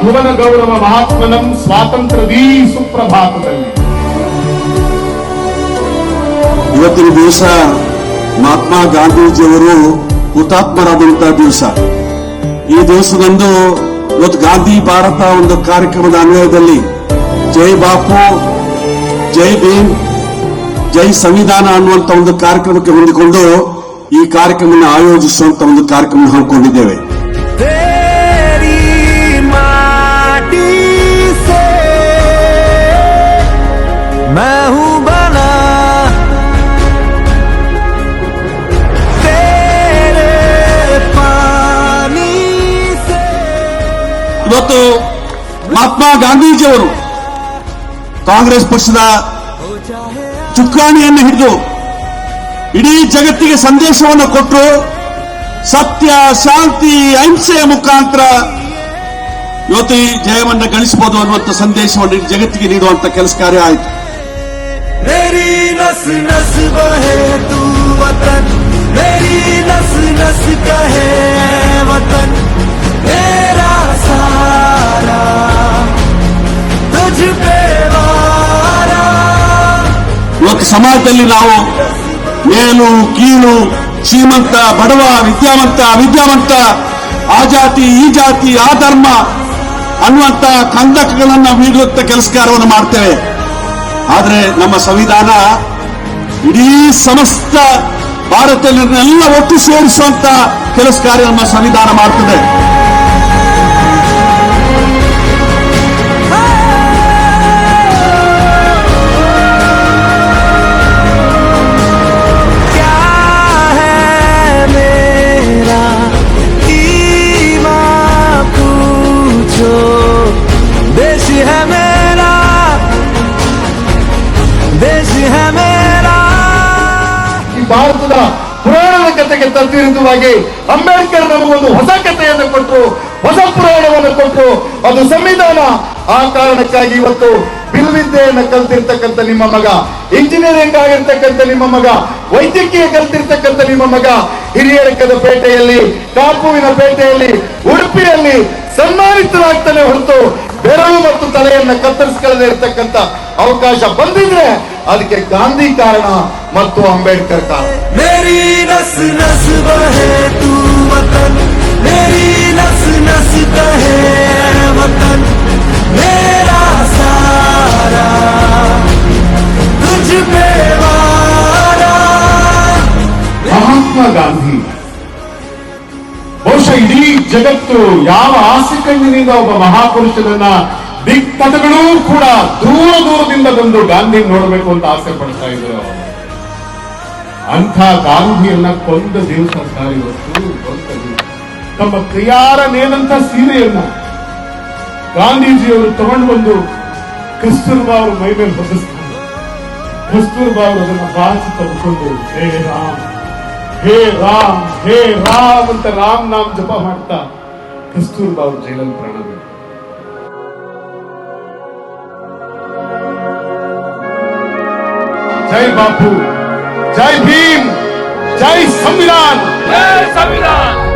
ಭುವನ ಗೌರವ ಮಹಾತ್ಮನಂ ಸ್ವಾತಂತ್ರ್ಯದೀ ಸುಪ್ರಭಾತದಲ್ಲಿ. ಇವತ್ತಿನ ದಿವಸ ಮಹಾತ್ಮ ಗಾಂಧೀಜಿಯವರು ಹುತಾತ್ಮರಾದಂತಹ ದಿವಸ. ಈ ದಿವಸದಂದು ಇವತ್ತು ಗಾಂಧಿ ಭಾರತ ಒಂದು ಕಾರ್ಯಕ್ರಮದ ಅನ್ವಯದಲ್ಲಿ ಜೈ ಬಾಪು, ಜೈ ಭೀಮ್, ಜೈ ಸಂವಿಧಾನ ಅನ್ನುವಂತ ಒಂದು ಕಾರ್ಯಕ್ರಮಕ್ಕೆ ಹೊಂದಿಕೊಂಡು ಈ ಕಾರ್ಯಕ್ರಮವನ್ನು ಆಯೋಜಿಸುವಂತ ಒಂದು ಕಾರ್ಯಕ್ರಮ ಹಮ್ಮಿಕೊಂಡಿದ್ದೇವೆ. ಇವತ್ತು ಮಹಾತ್ಮ ಗಾಂಧೀಜಿಯವರು ಕಾಂಗ್ರೆಸ್ ಪಕ್ಷದ ಚುಕ್ಕಾಣಿಯನ್ನು ಹಿಡಿದು ಇಡೀ ಜಗತ್ತಿಗೆ ಸಂದೇಶವನ್ನು ಕೊಟ್ಟು ಸತ್ಯ, ಶಾಂತಿ ಅಹಿಂಸೆಯ ಮುಖಾಂತರ ಇವತ್ತು ಈ ಜಯವನ್ನ ಗಳಿಸಬಹುದು ಅನ್ನುವಂಥ ಸಂದೇಶವನ್ನು ಜಗತ್ತಿಗೆ ನೀಡುವಂತ ಕೆಲಸ ಕಾರ್ಯ ಆಯಿತು. नस नस बहे तू वतन मेरी नस नस कहे वतन मेरा सारा तुझ पे वारा ಇವತ್ತು ಸಮಾಜದಲ್ಲಿ ನಾವು ಮೇಲು ಕೀಳು ಶ್ರೀಮಂತ ಬಡವ ವಿದ್ಯಾವಂತ ವಿದ್ಯಾವಂತ ಆ ಜಾತಿ ಈ ಜಾತಿ ಆ ಧರ್ಮ ಅನ್ನುವಂತ ಕಂದಕಗಳನ್ನ ಮೀಡುವಂತ ಕೆಲಸ ಕಾರ್ಯವನ್ನು ಮಾಡ್ತೇವೆ ಆದರೆ ನಮ್ಮ ಸಂವಿಧಾನ ಇಡೀ ಸಮಸ್ತ ಭಾರತದಲ್ಲಿನೆಲ್ಲ ಒಟ್ಟು ಸೇರಿಸುವಂತ ಕೆಲಸ ಕಾರ್ಯ ನಮ್ಮ ಸಂವಿಧಾನ ಮಾಡ್ತದೆ क्या है मेरा ईमान पूछो देश है मेरा देश है मेरा ಈ ಭಾರತದ ಪುರಾಣದ ಕಥೆಗೆ ತದ್ವಿರುದ್ಧವಾಗಿ ಅಂಬೇಡ್ಕರ್ ನಮಗೊಂದು ಹೊಸ ಕಥೆಯನ್ನು ಕೊಟ್ಟರು ಹೊಸ ಪುರಾಣವನ್ನು ಕೊಟ್ಟರು ಅದು ಸಂವಿಧಾನ. ಆ ಕಾರಣಕ್ಕಾಗಿ ಇವತ್ತು ಬಿಲ್ವಿದ್ಯೆಯನ್ನು ಕಲ್ತಿರ್ತಕ್ಕಂಥ ನಿಮ್ಮ ಮಗ ಇಂಜಿನಿಯರಿಂಗ್ ಆಗಿರ್ತಕ್ಕಂಥ ನಿಮ್ಮ ಮಗ, ವೈದ್ಯಕೀಯ ಕಲ್ತಿರ್ತಕ್ಕಂಥ ನಿಮ್ಮ ಮಗ ಹಿರಿಯರಕ್ಕದ ಪೇಟೆಯಲ್ಲಿ ಕಾಪುವಿನ ಪೇಟೆಯಲ್ಲಿ, ಉಡುಪಿಯಲ್ಲಿ ಸನ್ಮಾನಿತರಾಗ್ತಾನೆ ಹೊರತು ಬೆರಳು ಮತ್ತು ತಲೆಯನ್ನು ಕತ್ತರಿಸ್ಕೊಳ್ಳದೆ ಇರತಕ್ಕಂಥ ಅವಕಾಶ ಬಂದಿದ್ರೆ ಅದಕ್ಕೆ ಗಾಂಧಿ ಕಾರಣ ಮತ್ತು ಅಂಬೇಡ್ಕರ್ ಕಾರಣ ಮೇರಿ ನಸ್ ನಸ್ ಬಹೆ ತೂ ವತನ್ ಮೇರಿ ನಸ್ ನಸ್ ಕಹೆ ವತನ್ ಮೇರಾ ಸಾರಾ ತುಜ ಪೆ ವಾರಾ ಮಹಾತ್ಮ ಗಾಂಧಿ ಬಹುಶಃ ಇಡೀ ಜಗತ್ತು ಯಾವ ಆಸೆ ಕಣ್ಣಿನಿಂದ ಒಬ್ಬ ಮಹಾಪುರುಷನನ್ನ ದಿಕ್ಪಥಗಳೂ ಕೂಡ ದೂರ ದೂರದಿಂದ ಬಂದು ಗಾಂಧಿ ನೋಡಬೇಕು ಅಂತ ಆಸೆ ಪಡ್ತಾ ಇದ್ರು ಅಂಥ ಗಾಂಧಿಯನ್ನ ಕೊಂದ ದಿವಸ ಸರ್ ಇವತ್ತು. ತಮ್ಮ ಕೈಯಾರ ನೇದಂತ ಸೀರೆಯನ್ನ ಗಾಂಧೀಜಿಯವರು ತಗೊಂಡು ಬಂದು ಕಸ್ತೂರ್ಬಾ ಅವರು ಮೈ ಮೇಲೆ ಹೊದಿಸ್ತಾರೆ ಕಸ್ತೂರ್ಬಾ ಅವರು ಅದನ್ನ ಬಾಚಿ ತಗೊಂಡು ಹೇ ರಾಮ್ ಹೇ ರಾಮ್ ಹೇ ರಾಮ್ ಅಂತ ರಾಮ್ ನಾಮ್ ಜಪ ಮಾಡ್ತಾ ಕಸ್ತೂರ್ಬಾ ಅವರು ಜೈಲಲ್ಲಿ ಪ್ರಾಣ ಬಿಟ್ರು. जय बापू जय भीम जय संविधान जय संविधान